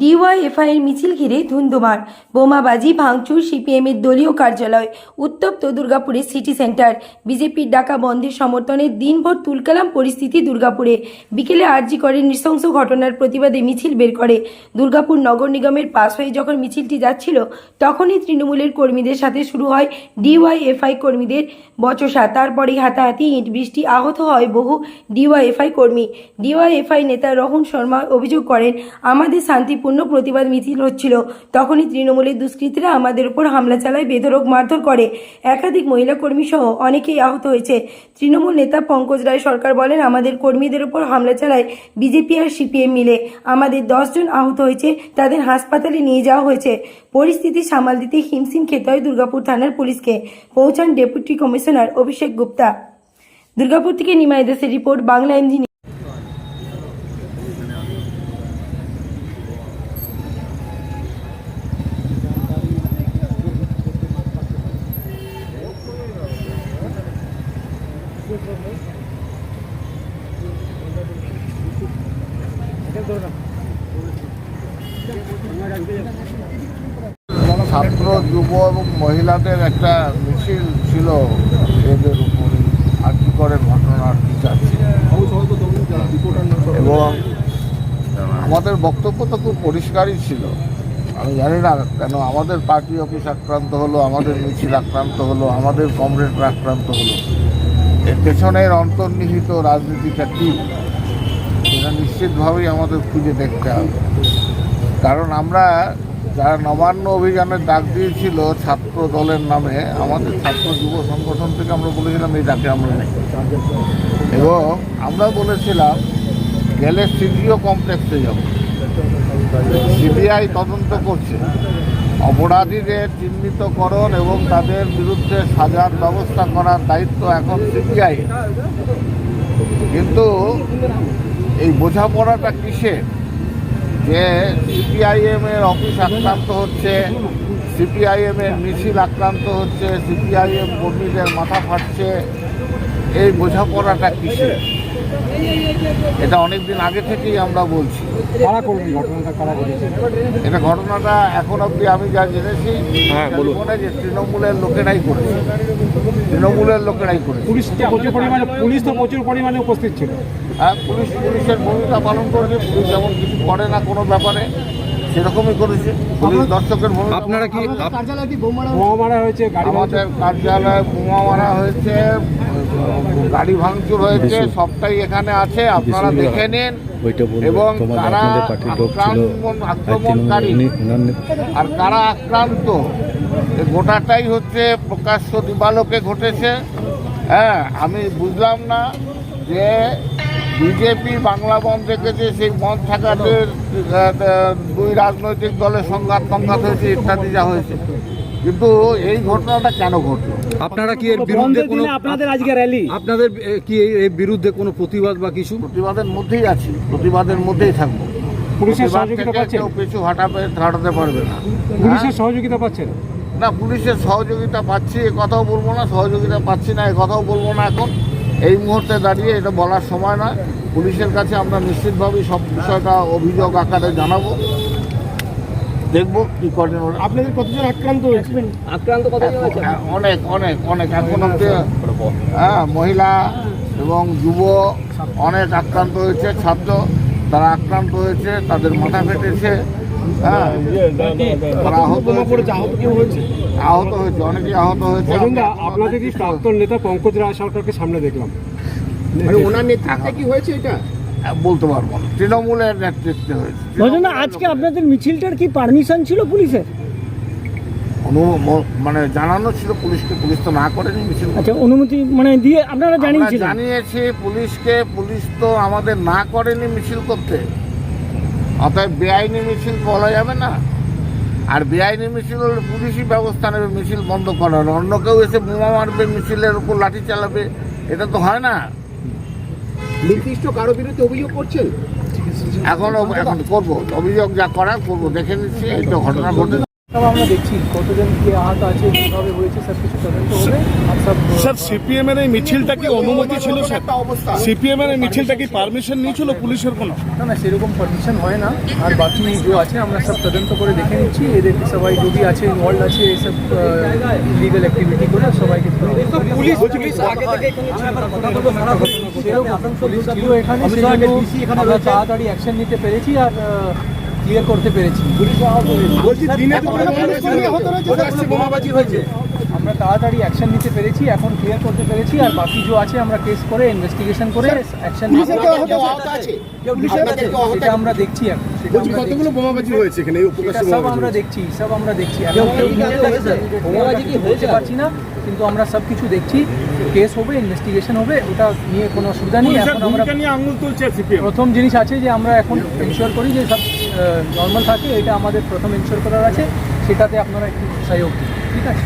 DYFI এর মিছিল ঘিরে ধুন্ধুমার বোমাবাজি, ভাঙচুর সিপিএম এর দলীয় কার্যালয়, উত্তপ্ত দুর্গাপুরের সিটি সেন্টার। বিজেপির ডাকা বন্ধের সমর্থনে দিনভর তুলকালাম পরিস্থিতি দুর্গাপুরে। বিকেলে আরজি করে নৃশংস ঘটনার প্রতিবাদে মিছিল বের করে। দুর্গাপুর নগর নিগমের পাশ হয়ে যখন মিছিলটি যাচ্ছিল, তখনই তৃণমূলের কর্মীদের সাথে শুরু হয় ডিওয়াইএফআই কর্মীদের বচসা। তারপরেই হাতাহাতি ইট বৃষ্টি আহত হয় বহু ডিওয়াইএফআই কর্মী। ডিওয়াইএফআই নেতা রহন শর্মা অভিযোগ করেন, আমাদের শান্তিপূর্ণ প্রতিবাদ মিছিল হচ্ছিল। তখনই তৃণমূলের দুষ্কৃতীরা আমাদের উপর হামলা চালায় বেধরক মারধর করে। একাধিক মহিলা কর্মী সহ অনেকেই আহত হয়েছে। তৃণমূল নেতা পঙ্কজ রায় সরকার বলেন, আমাদের কর্মীদের উপর হামলা চালায় বিজেপি আর সিপিএম মিলে। আমাদের দশজন আহত হয়েছে, তাদের হাসপাতালে নিয়ে যাওয়া হয়েছে। পরিস্থিতি সামাল দিতে হিমশিম খেতে হয় দুর্গাপুর থানার পুলিশকে। পৌঁছান ডেপুটি কমিশনার অভিষেক গুপ্তা। দুর্গাপুর থেকে নিমাই দাসের রিপোর্ট, বাংলা এমজি ছাত্র, যুব এবং মহিলাদের একটা মিছিল ছিল এদের উপরে। আর্থিকরের ঘটনার বিচার এবং আমাদের বক্তব্য তো খুব পরিষ্কারই ছিল। আমি জানি না কেন আমাদের পার্টি অফিস আক্রান্ত হলো, আমাদের মিছিল আক্রান্ত হলো, আমাদের কমরেডরা আক্রান্ত হলো। এর পেছনের অন্তর্নিহিত রাজনীতিটা কী? সেটা নিশ্চিতভাবেই আমাদের খুঁজে দেখতে হবে। কারণ আমরা যারা নবান্ন অভিযানের ডাক দিয়েছিল ছাত্র দলের নামে, আমাদের ছাত্র যুব সংগঠন থেকে আমরা বলেছিলাম, এই ডাকে আমরা নেই। এবং আমরা বলেছিলাম, গেলে সিডিও কমপ্লেক্সে যাব। সিবিআই তদন্ত করছে। অপরাধীদের চিহ্নিতকরণ এবং তাদের বিরুদ্ধে সাজার ব্যবস্থা করার দায়িত্ব এখন সিবিআই কিন্তু এই বোঝাপড়াটা কিসের? যে সিপিআইএম এর অফিস আক্রান্ত হচ্ছে সিপিআইএম এর মিছিল আক্রান্ত হচ্ছে সিপিআইএম কর্মীদের মাথা ফাটছে এই বোঝাপড়াটা কিসের? এটা অনেক দিন আগে থেকেই আমরা বলছি। কারা করবি ঘটনাটা কারা করেছে এটা ঘটনাটা এখন অবধি আমি যা জেনেছি হ্যাঁ, মনে যে তৃণমূলের লোকেরাই করেছে। তৃণমূলের লোকেরাই করেছে। পুলিশ তো প্রচুর পরিমাণে পুলিশ তো প্রচুর পরিমাণে উপস্থিত ছিল। পুলিশ পুলিশের ভূমিকা পালন করেছে পুলিশ যেমন কিছু করে না কোনো ব্যাপারে। সেরকমই করেছে। পুলিশ দর্শকের ভূমিকা আপনারা কি বোমা মারা হয়েছে আমাদের কার্যালয়ে বোমা মারা হয়েছে গাড়ি ভাঙচুর হয়েছে সবটাই এখানে আছে আপনারা দেখে নিন। এবং কারা আক্রমণকারী। আর কারা আক্রান্ত? গোটাটাই হচ্ছে প্রকাশ্য দিবালোকে ঘটেছে। হ্যাঁ আমি বুঝলাম না যে বিজেপি বাংলা বন্ধ রেখেছে সেই বন্ধ থাকাতে দুই রাজনৈতিক দলের সংঘাত সংঘাত হয়েছে ইত্যাদি যা হয়েছে। কিন্তু এই ঘটনাটা কেন ঘটলো? আপনারা কি এর বিরুদ্ধে কোনো আপনাদের আজকে র্যালি আপনাদের কি এই- এর বিরুদ্ধে কোনো প্রতিবাদ বা কিছু? প্রতিবাদের মধ্যেই আছি প্রতিবাদের মধ্যেই থাকব। পুলিশের সহযোগিতা পাচ্ছেন? কেউ পিছু হাঁটাবে হাঁটাতে পারবে না। পুলিশের সহযোগিতা পাচ্ছেন? না পুলিশের সহযোগিতা পাচ্ছি এ কথাও বলব না সহযোগিতা পাচ্ছি না এ কথাও বলব না এখন। এই মুহূর্তে দাঁড়িয়ে এটা বলার সময় নয়। পুলিশের কাছে আমরা নিশ্চিতভাবেই সব বিষয়টা অভিযোগ আকারে জানাব। দেখব কি করেন আপনাদের কতজন আক্রান্ত হয়েছে হ্যাঁ, অনেক অনেক অনেক। এখন হ্যাঁ মহিলা এবং যুব অনেক আক্রান্ত হয়েছে ছাত্র। তারা আক্রান্ত হয়েছে তাদের মাথা ফেটেছে। হ্যাঁ আহত হয়েছে আহত আহত হয়েছে অনেকেই আহত হয়েছে। অজন্তা আপনাদেরই প্রাক্তন নেতা পঙ্কজ রায় সরকারকে সামনে দেখলাম? ওনার নেতৃত্বে কি হয়েছে এটা? বলতে পারব না। তৃণমূলের নেতৃত্বে হয়েছে। আজকে আপনাদের মিছিলটার কি পারমিশন ছিল পুলিশের? মানে জানানো ছিল পুলিশকে পুলিশ তো না করেনি মিছিল। আচ্ছা অনুমতি মানে দিয়ে আপনারা জানিয়েছিলেন? জানিয়েছি পুলিশকে পুলিশ তো আমাদের না করেনি মিছিল করতে। অতএব বেআইনি মিছিল বলা যাবে না। আর বেআইনি মিছিল হলে পুলিশই ব্যবস্থা নেবে মিছিল বন্ধ করার। অন্য কেউ এসে বোমা মারবে মিছিলের উপর লাঠি চালাবে এটা তো হয় না। নির্দিষ্ট কারও বিরুদ্ধে অভিযোগ করছে এখন এখন করব অভিযোগ যা করার করব। দেখে নিচ্ছি এই তো ঘটনা ঘটে আমরা দেখছি কতজন কে আহত আছে কীভাবে হয়েছে সব কিছু তদন্ত হবে স্যার সিপিএম এর এই মিছিলটা কি অনুমতি ছিল স্যার? সিপিএম এর এই মিছিলটা কি পারমিশন নিয়েছিল পুলিশের কোনো? না না সেরকম পারমিশন হয় না। আর বাকি যে আছে আমরা সব তদন্ত করে দেখে নিচ্ছি। এদের সবাই जो भी আছে ইনভলভ আছে এইসব ইলিগাল অ্যাক্টিভিটি করে সবাইকে পুলিশ আগে থেকে পুলিশ ছিল এখানে আমরা তাড়াতাড়ি অ্যাকশন নিতে পেরেছি। আর ক্লিয়ার করতে পেরেছি। বলছি দিনে বোমাবাজি হয়েছে। আমরা তাড়াতাড়ি অ্যাকশন নিতে পেরেছি এখন ক্লিয়ার করতে পেরেছি আর বাকি যে আছে আমরা কেস করে ইনভেস্টিগেশন করে অ্যাকশন আহত সেটা আমরা দেখছি এখন আমরা কতগুলো বোমাবাজি হয়েছে এখানে। সব আমরা দেখছি সব আমরা দেখছি। বোমাবাজি কি বলতে পারছি না কিন্তু আমরা সব কিছু দেখছি। কেস হবে ইনভেস্টিগেশন হবে ওটা নিয়ে কোনো অসুবিধা নেই। এখন আমরা প্রথম জিনিস আছে যে আমরা এখন এনশিওর করি যে সব নর্মাল থাকে এটা আমাদের প্রথম এনশিওর করার আছে। সেটাতে আপনারা একটু সহযোগ ঠিক আছে?